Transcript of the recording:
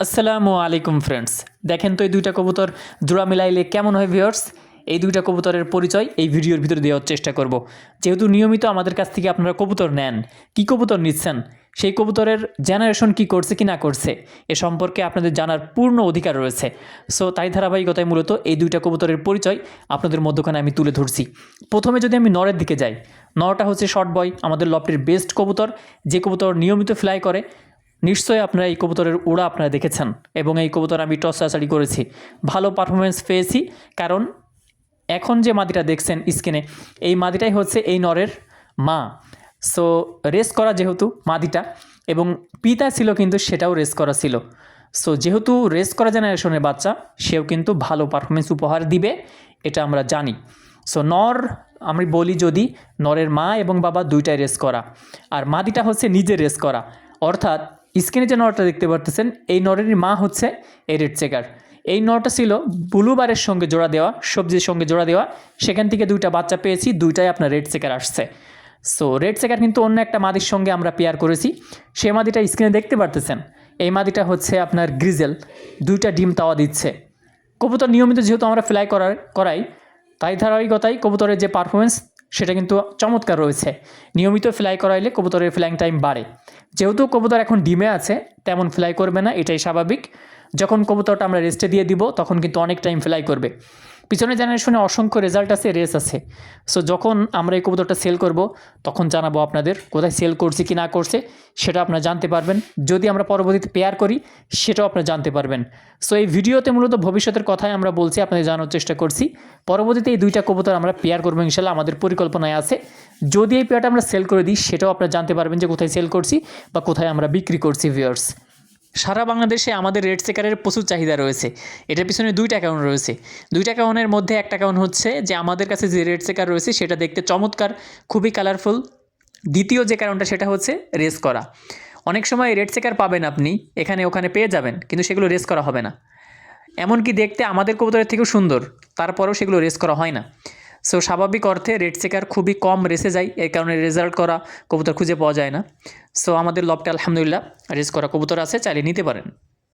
আসসালামু আলাইকুম ফ্রেন্ডস দেখেন তো এই দুইটা কবুতর জোড়া মিলাইলে কেমন হয় ভিউয়ার্স এই দুইটা কবুতরের পরিচয় এই ভিডিওর ভিতরে দেওয়ার চেষ্টা করব। যেহেতু নিয়মিত আমাদের কাছ থেকে আপনারা কবুতর নেন, কি কবুতর নিচ্ছেন? সেই কবুতরের জেনারেশন কি করছে কি না করছে? এ সম্পর্কে আপনাদের জানার পূর্ণ অধিকার রয়েছে। সো তাই ধারাবাহিকতায় মূলত এই দুইটা কবুতরের পরিচয় আপনাদের মধ্যখানে আমি তুলে ধরছি। প্রথমে যদি আমি নরের দিকে যাই, নরটা হচ্ছে শর্ট বয় আমাদের লফটের বেস্ট কবুতর। যে কবুতর নিয়মিত ফ্লাই করে নিশ্চয়ই আপনারা এই কবুতরের উড়া আপনারা দেখেছেন এবং এই কবুতর আমি টস টসাচাড়ি করেছি। ভালো পারফরমেন্স পেয়েছি, কারণ এখন যে মাদিটা দেখছেন স্ক্রিনে এই মাদিটাই হচ্ছে এই নরের মা। সো রেস করা যেহেতু মাদিটা এবং পিতা ছিল কিন্তু সেটাও রেস করা ছিল। সো যেহেতু রেস করা জেনারেশনের বাচ্চা, সেও কিন্তু ভালো পারফরমেন্স উপহার দিবে, এটা আমরা জানি। সো নর, আমি বলি যদি নরের মা এবং বাবা দুইটাই রেস করা। আর মাদিটা হচ্ছে নিজে রেস করা। অর্থাৎ স্ক্রিনে যে নরটা দেখতে পারতেছেন, এই নরেরই মা হচ্ছে এই রেড চেকার। এই নরটা ছিল ব্লুবারের সঙ্গে জোড়া দেওয়া, সবজির সঙ্গে জোড়া দেওয়া। সেখান থেকে দুইটা বাচ্চা পেয়েছি, দুইটাই আপনার রেড চেকার আসছে। সো রেড চেকার কিন্তু অন্য একটা মাদির সঙ্গে আমরা পেয়ার করেছি। সে মাদিটা স্ক্রিনে দেখতে পারতেছেন, এই মাদিটা হচ্ছে আপনার গ্রিজেল। দুইটা ডিম তাওয়া দিচ্ছে। কবুতর নিয়মিত যেহেতু আমরা ফ্লাই করার, করাই, তাই ধারাবাহিকতায় কবুতরের যে পারফরমেন্স সেটা কিন্তু চমৎকার রয়েছে। নিয়মিত ফ্লাই করাইলে কবুতরের ফ্লাইং টাইম বাড়ে। যেহেতু কবুতর এখন ডিমে আছে, তেমন ফ্লাই করবে না, এটাই স্বাভাবিক। যখন কবুতরটা আমরা রেস্টে দিয়ে দিব, তখন কিন্তু অনেক টাইম ফ্লাই করবে। পিছনে জেনারেশনে অসংখ্য রেজাল্ট আছে রেস আছে। সো যখন আমরা এই কবুতরটা সেল করব, তখন জানাব আপনাদের কোথায় সেল করছি, কি না করছে, সেটা আপনারা জানতে পারবেন। যদি আমরা পরবর্তীতে পেয়ার করি, সেটাও আপনারা জানতে পারবেন। সো এই ভিডিওতে মূলত ভবিষ্যতের কথাই আমরা বলছি, আপনাদের জানার চেষ্টা করছি। পরবর্তীতে এই দুইটা কবুতর আমরা পেয়ার করব, ইনশাল্লাহ আমাদের পরিকল্পনায় আছে। যদি এই পেয়ারটা আমরা সেল করে দিই, সেটাও আপনারা জানতে পারবেন যে কোথায় সেল করছি বা কোথায় আমরা বিক্রি করছি ভিউয়ার্স সারা বাংলাদেশে আমাদের রেড সেকারের প্রচুর চাহিদা রয়েছে। এটার পিছনে দুইটা কারণ রয়েছে। দুইটা কারণের মধ্যে একটা কারণ হচ্ছে যে, আমাদের কাছে যে রেড সেকার রয়েছে, সেটা দেখতে চমৎকার, খুবই কালারফুল দ্বিতীয় যে কারণটা সেটা হচ্ছে রেস করা। অনেক সময় রেড সেকার পাবেন আপনি, এখানে ওখানে পেয়ে যাবেন, কিন্তু সেগুলো রেস করা হবে না। এমনকি দেখতে আমাদের কবুতরের থেকেও সুন্দর, তারপরেও সেগুলো রেস করা হয় না। সো স্বাভাবিক অর্থে রেড চেকার খুবই কম রেসে যায়, এর কারণে রেজাল্ট করা কবুতর খুঁজে পাওয়া যায় না। সো আমাদের লবটা আলহামদুলিল্লাহ রেস করা কবুতর আছে চালিয়ে নিতে পারেন।